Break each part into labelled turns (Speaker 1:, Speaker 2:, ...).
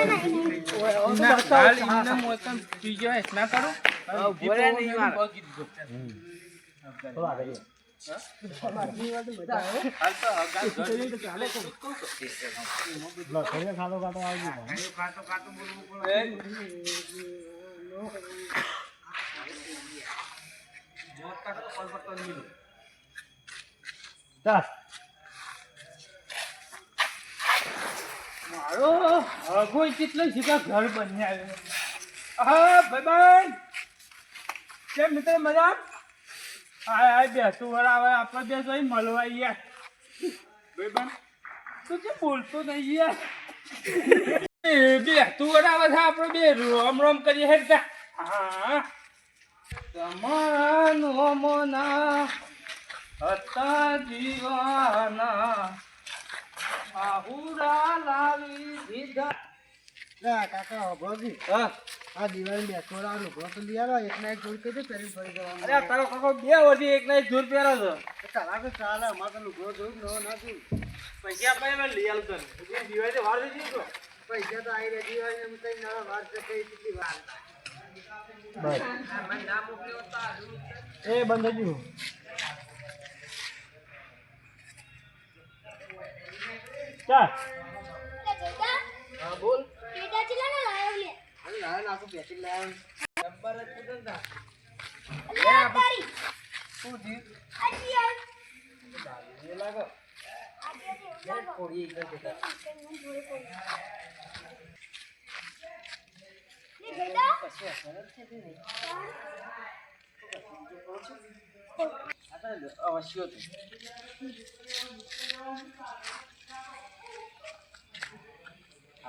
Speaker 1: ના, હાલ એમને મોતમ બીજો હેસ ના કરો
Speaker 2: ભોળ્યા નહીં મારે.
Speaker 1: હગો કેટલો સીધા ઘર બની આવ્યો હા ભાઈબંધ કેમ મિત્ર મજા હાય હાય બેસું વર, આવે આપણે બે જોઈ મળવા યાર ભાઈબંધ તું કેમ બોલતો નહીં યાર? બેસતું વર, આવે છે આપણે બે રોમ રોમ કરીએ હેડતા હા તમારા નોમના હતા દીવાના. આહુરા લાવી દીધા
Speaker 2: ના, કાકા અભોજી
Speaker 1: હા.
Speaker 2: આ દિવાળી બેસતો રાડું ભો તો એકના એક જોડ કીધું પહેરીને ફરી જવાનું
Speaker 1: અરે તારો કાકો બે વધી એક ના જોડ પહેરો છો.
Speaker 2: તારા તો ચાલે અમારે તો લુગડો જોયું જ નથી.
Speaker 1: પૈસા આપણે મેં લઈ આવતો ને દિવાળી વાર તો.
Speaker 2: પૈસા તો આવી રહ્યા દિવાળી એમ કઈ નવા વાર છે કઈ કેટલી વાર.
Speaker 1: એ બંધ થઈ ચાલ
Speaker 2: હા બોલ.
Speaker 3: પેટા ચીલા ના લાયો લે
Speaker 2: અરે ના નંબર જ કીધું ને
Speaker 3: અલ્યા તારી.
Speaker 2: શું થયું?
Speaker 3: આજી આઈ
Speaker 2: એ લાગો.
Speaker 3: આજી આજી
Speaker 2: કોડી એક જતા
Speaker 3: ને બેટા.
Speaker 2: પછી અસર જ છે નહીં આ અવશ્ય હતું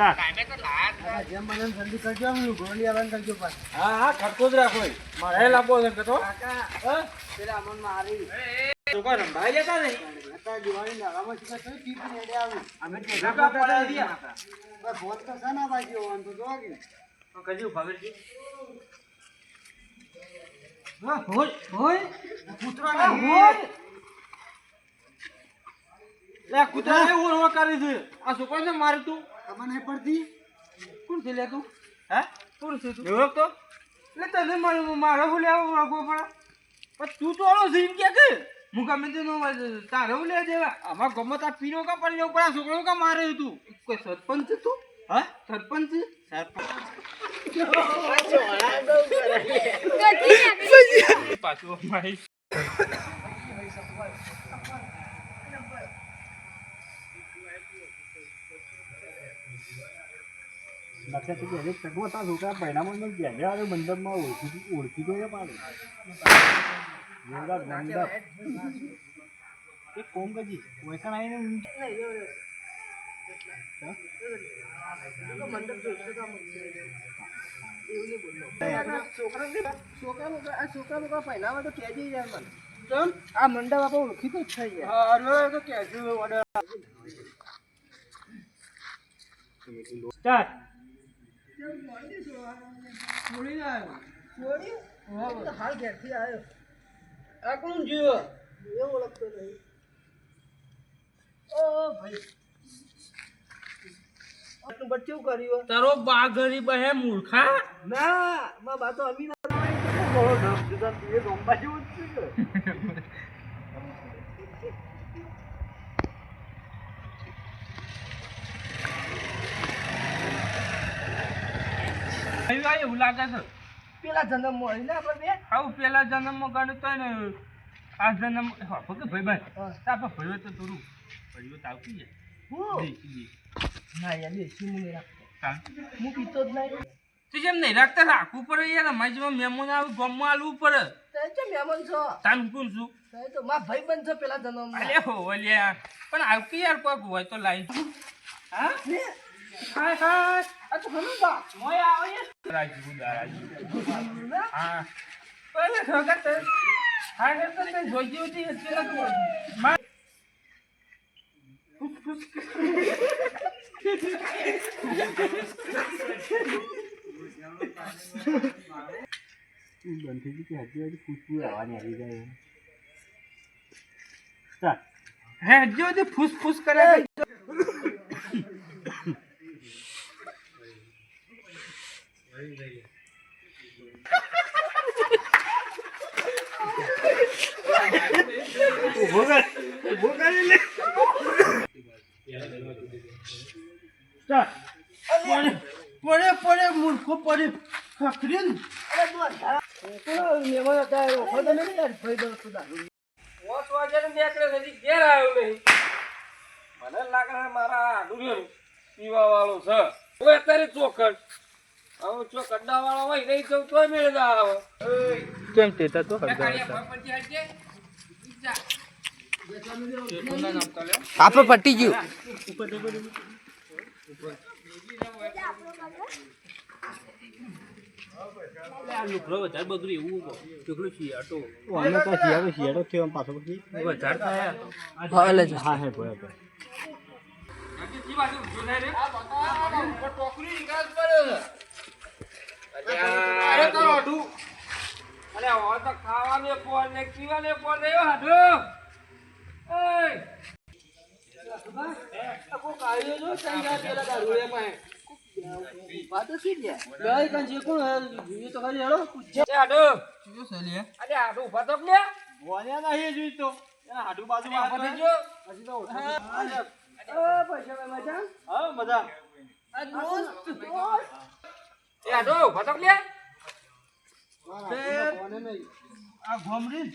Speaker 1: ખૂબ
Speaker 2: જેમ મને જલ્દી કરજો આમ ગોળી કરજો પાછું
Speaker 1: હા હા ખર્ચો જ રાખો મારે લાવવો છે કે તો
Speaker 2: પેલા અમન મારી
Speaker 1: છોકરા રંભાઈ જતા નહીં?
Speaker 2: હતા દિવાળી નાગામાં છે કઈ ટીપ ને એડે અમે તો
Speaker 1: ધક્કા પડાવી દીધા.
Speaker 2: બસ ફોન તો છે ના હોવાનું તો જોવા કે
Speaker 1: કજુ ભાગરજી
Speaker 2: હા હોય હોય. કૂતરો
Speaker 1: આ હોય. લે કૂતરા એ કરી છે. આ છોકરો છે મારે તું?
Speaker 2: ખબર નહીં પડતી?
Speaker 1: કોણ છે લે તું હે? કોણ છે તું એવો તો? એટલે તને મારે મારે હું લેવા ઓળખવો પડે? પણ તું તો છે એમ કે કે? હું ગમે તે નો તારે હું લે દેવા? આમાં ગમે તા પીનો કા પડી જવું પણ આ છોકરો કા મારે તું કોઈ સરપંચ તું હા? સરપંચ? સરપંચ. પાછું મારી
Speaker 2: લક્ષ તો તા છોકરા પહેલામાં મેં આવે મંડપમાં ઓળખી ઓળખી તો એ પાડે. આ મંડપ આપણે ઓળખી તો થઈ જાય
Speaker 1: તો કેજો ઓર્ડર છોડી ના
Speaker 2: હાલ ઘેરથી આવ્યો.
Speaker 1: આ કોણ જીવો?
Speaker 2: એ ઓળખતો નહીં. ઓ ભાઈ. બચ્ચું કર્યું?
Speaker 1: તારો બા ગરીબ હે મૂર્ખા.
Speaker 2: ના માં બા તો અમીન. એ ગોમ્બા જેવું જ છે
Speaker 1: આવ્યું એવું લાગે છે.
Speaker 2: પેલા જન્મ મળી ને આપણે બે?
Speaker 1: આવું પેલા જન્મમાં ગણ્યું તો ને આ જન્મ ભગે ભાઈ ભાઈ. આપણે ભયો તો થોડું. ભયો તો આવતી જાય.
Speaker 2: હું?
Speaker 1: દેખી
Speaker 2: ના યાર દેશી હું રાખતો. હું પીતો જ નહીં.
Speaker 1: તું જેમ નહીં રાખતા રાખવું પડે યાર. અમારી જેમાં મહેમાન આવે ગમમાં આલવું પડે.
Speaker 2: તે તો મહેમાન છો.
Speaker 1: તાન કોણ છું?
Speaker 2: તે તો મા ભાઈ બન છો પેલા જન્મ
Speaker 1: અલે હો અલ્યા પણ આવતી યાર કોઈક હોય તો લાઈ હા? હાય હાય આ તો હનું બા મોય આવે છે રાજી રાજી હા. પહેલે વખત હા ને તો તે જોઈ જોઈ હતી એટલે નથી મા
Speaker 2: બનતી હતી કે હજી હજી પૂછવું આવવાની આવી જાય
Speaker 1: હે જો તે ફૂસ ફૂસ કરે
Speaker 2: ઊભો કર ઊભો કરી લે ચાલ
Speaker 1: પડે પડે પડે મૂર્ખો પડે ખખરી ને
Speaker 4: પાંચ વાગ્યાનો નીકળે છે, હજી ઘેર આવ્યો નહીં. મારા પીવા વાળો છે ચોકડ હવે ચોક અડ્ડા વાળો હોય નહીં તો તોય મેળ ના આવે.
Speaker 1: કેમ તેતા તો
Speaker 4: કાળિયા ભાઈ પછી હટજે. જા.
Speaker 5: આપણે પટી ગયું.
Speaker 2: અમે તો શિયાળો. શિયાળો થયો આમ પાછો પછી?
Speaker 5: હાલે છે
Speaker 2: હા
Speaker 4: અરે તારો હાડું. અરે હવે તો ખાવાને પોર ને. પીવાને પોર ને એવો હાડું. હાડું. તો
Speaker 2: તો. બાજુ મજા?
Speaker 4: એ હાડું ઊભા તો કે લે.
Speaker 1: આ ભમરી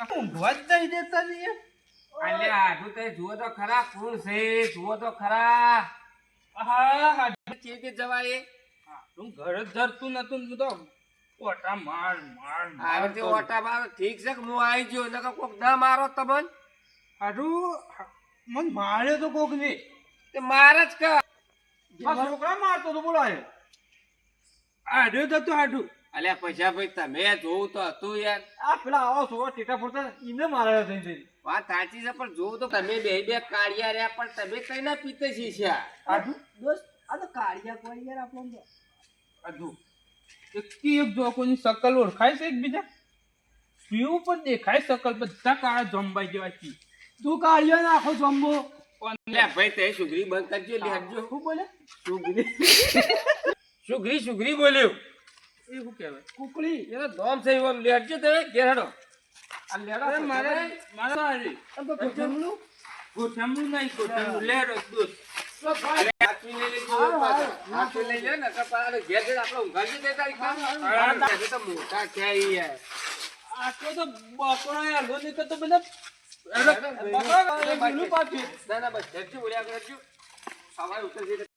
Speaker 1: આ ઊંઘવા જ દેતા નહીં
Speaker 4: તે જુઓ તો ખરા કોણ છે? જુઓ તો ખરા.
Speaker 1: હા હા
Speaker 4: જવાય
Speaker 1: તું ઘર જ ધરતું નતું ને તો ઓટા માર માર
Speaker 4: આવે તે ઓટા મારો. ઠીક છે કે હું આવી ગયો નકર કોક ના મારો તમને
Speaker 1: હારું મન માર્યો તો કોક ને.
Speaker 4: તે માર જ કા
Speaker 1: આ છોકરા મારતો તો બોલાય. આડ્યો તો તો હાડું
Speaker 4: અલ્યા પૈસા ભાઈ તમે જોવું તો હતું યાર.
Speaker 2: આ પેલા આવો છો ટેટા ફોડતા ઈને માર્યા થઈ થઈ
Speaker 4: વાત સાચી છે પણ જોવું તો તમે બે બે કાળિયા રહ્યા પણ તમે કઈ ના પીતે છે.
Speaker 1: આઠ દોસ્ત આ તો કાળિયા તો. હાડું એકથી એક જો કોઈની શકલ ઓળખાય છે એકબીજા? પીવું પણ દેખાય શકલ બધા કાળા જંબાઈ જેવા છે
Speaker 2: તું કાળિયો નાખો આખો જમ્બો
Speaker 4: ભાઈ તે સુગરી બંધ કરજો લેજો.
Speaker 2: શું બોલે?
Speaker 4: સુગરી. સુગરી સુગરી બોલ્યું?
Speaker 1: એ શું કહેવાય?
Speaker 2: કુકડી
Speaker 4: એનો દોમ છે એવો. લેજો તમે ઘેર હેડો. આ લેડો
Speaker 1: મારે મારે
Speaker 2: જમલું
Speaker 1: ગોઠમણું નહીં ગોઠમણું લેરો દોસ્ત.
Speaker 4: અરે હાથવી લઈ લેજો પાછા. હાથવી લઈ લે તો પાછા ઘેર જઈને આપણે ઊંઘાડી દે તારી કામ. આ તો મોટા થયા
Speaker 1: આટલો તો બકરો યાર નહીં તો બધા
Speaker 4: બકરો, ના ના બસ ઘેરથી બોલ્યા કરજો. સવારે ઉતરશે